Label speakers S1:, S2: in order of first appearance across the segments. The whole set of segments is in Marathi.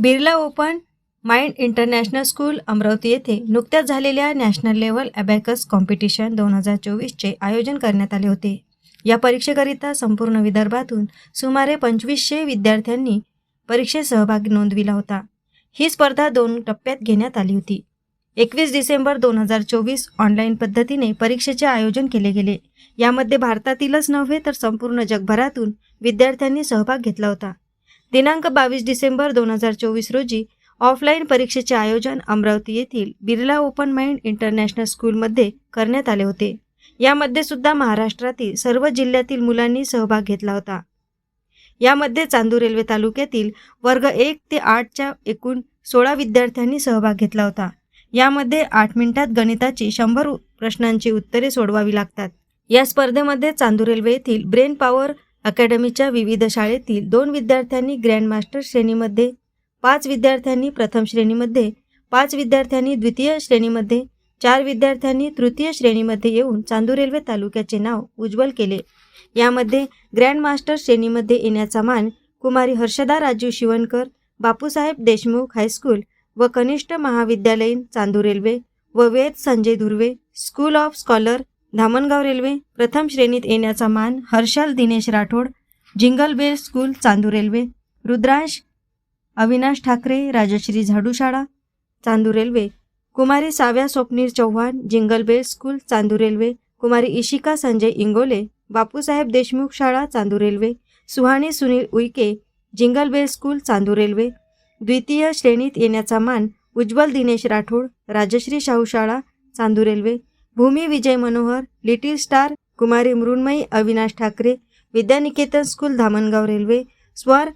S1: Birla open mind international school Amravati येथे नुकत्याच झालेल्या नॅशनल लेवल अबॅकस कॉम्पिटिशन दोन हजार चोवीसचे आयोजन करण्यात आले होते. या परीक्षेकरिता संपूर्ण विदर्भातून सुमारे पंचवीसशे विद्यार्थ्यांनी परीक्षेत सहभाग नोंदविला होता. ही स्पर्धा दोन टप्प्यात घेण्यात आली होती. एकवीस डिसेंबर दोन हजार चोवीस ऑनलाईन पद्धतीने परीक्षेचे आयोजन केले गेले. यामध्ये भारतातीलच नव्हे तर संपूर्ण जगभरातून विद्यार्थ्यांनी सहभाग घेतला होता. दिनांक बावीस डिसेंबर दोन हजार चोवीस रोजी ऑफलाईन परीक्षेचे आयोजन अमरावती येथील बिर्ला ओपन माइंड इंटरनॅशनल स्कूलमध्ये करण्यात आले होते. यामध्ये सुद्धा महाराष्ट्रातील सर्व जिल्ह्यातील मुलांनी सहभाग घेतला होता. यामध्ये चांदूर रेल्वे तालुक्यातील वर्ग एक ते आठच्या एकूण सोळा विद्यार्थ्यांनी सहभाग घेतला होता. यामध्ये आठ मिनिटात गणिताची शंभर प्रश्नांची उत्तरे सोडवावी लागतात. या स्पर्धेमध्ये चांदूर रेल्वे येथील ब्रेन पॉवर अकॅडमीच्या विविध शाळेतील दोन विद्यार्थ्यांनी ग्रँडमास्टर श्रेणीमध्ये पाच विद्यार्थ्यांनी प्रथम श्रेणीमध्ये पाच विद्यार्थ्यांनी द्वितीय श्रेणीमध्ये चार विद्यार्थ्यांनी तृतीय श्रेणीमध्ये येऊन चांदूर रेल्वे तालुक्याचे नाव उज्ज्वल केले. यामध्ये ग्रँडमास्टर श्रेणीमध्ये येण्याचा मान कुमारी हर्षदा राजू शिवणकर बापूसाहेब देशमुख हायस्कूल व कनिष्ठ महाविद्यालयीन चांदूर रेल्वे व Ved Sanjay Dhurve school of scholar Dhamangaon Railway प्रथम श्रेणीत येण्याचा मान Harshal Dinesh Rathod jingle bell school Chandu Railway Rudransh Avinash Thakare Rajshri झाडूशाळा Chandu Railway Kumari Savya Swapnil Chavan jingle bell school Chandu Railway Kumari Ishika Sanjay Ingole Bapusaheb Deshmukh शाळा Chandu Railway Suhani Sunil Uike jingle bell school Chandu Railway द्वितीय श्रेणीत येण्याचा मान उज्ज्वल दिनेश राठोड राजश्री शाहू शाळा Chandu Railway Bhumi Vijay Manohar little star Kumari Mrunmayi Avinash Thakare Vidyaniketan school Dhamangaon Railway Swar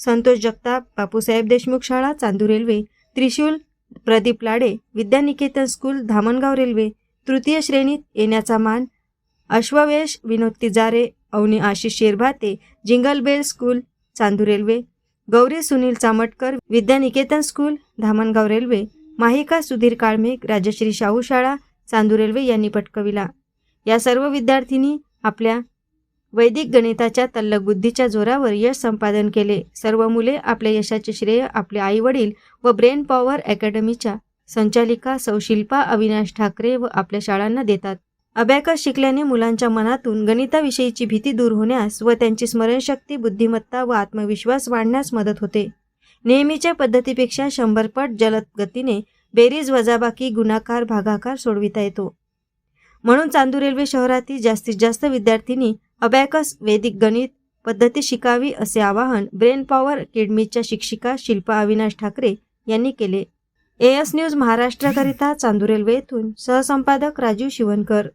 S1: Santosh Jagtap Bapusaheb Deshmukh शाळा Chandu Railway Trishul Pradeep Lade Vidyaniketan school Dhamangaon Railway तृतीय श्रेणीत येण्याचा मान Ashwavesh Vinod Tijare Avani Ashish Sherbhate jingle bell school Chandu Railway Gauri Sunil Chamatkar Vidyaniketan school Dhamangaon Railway Mahika Sudhir Kalmegh Rajshri Shahu शाळा चांदू रेल्वे यांनी पटकविला. या सर्व विद्यार्थिनी आपल्या वैदिक गणिताच्या तल्लक बुद्धीच्या जोरावर यश संपादन केले. सर्व मुले आपल्या यशाचे श्रेय आपले आईवडील व ब्रेन पॉवर अकॅडमीच्या संचालिका सौ शिल्पा अविनाश ठाकरे व आपल्या शाळांना देतात. अभ्याकस शिकल्याने मुलांच्या मनातून गणिताविषयीची भीती दूर होण्यास व त्यांची स्मरणशक्ती बुद्धिमत्ता व आत्मविश्वास वाढण्यास मदत होते. नेहमीच्या पद्धतीपेक्षा शंभर पट जलद गतीने बेरीज वजाबाकी गुणाकार भागाकार सोडविता येतो. म्हणून चांदूर रेल्वे शहरातील जास्तीत जास्त विद्यार्थिनी अबॅकस वैदिक गणित पद्धती शिकावी असे आवाहन ब्रेन पॉवर अकॅडमीच्या शिक्षिका शिल्पा अविनाश ठाकरे यांनी केले. ए एस न्यूज महाराष्ट्राकरिता चांदूर रेल्वे येथून. सहसंपादक राजीव शिवनकर.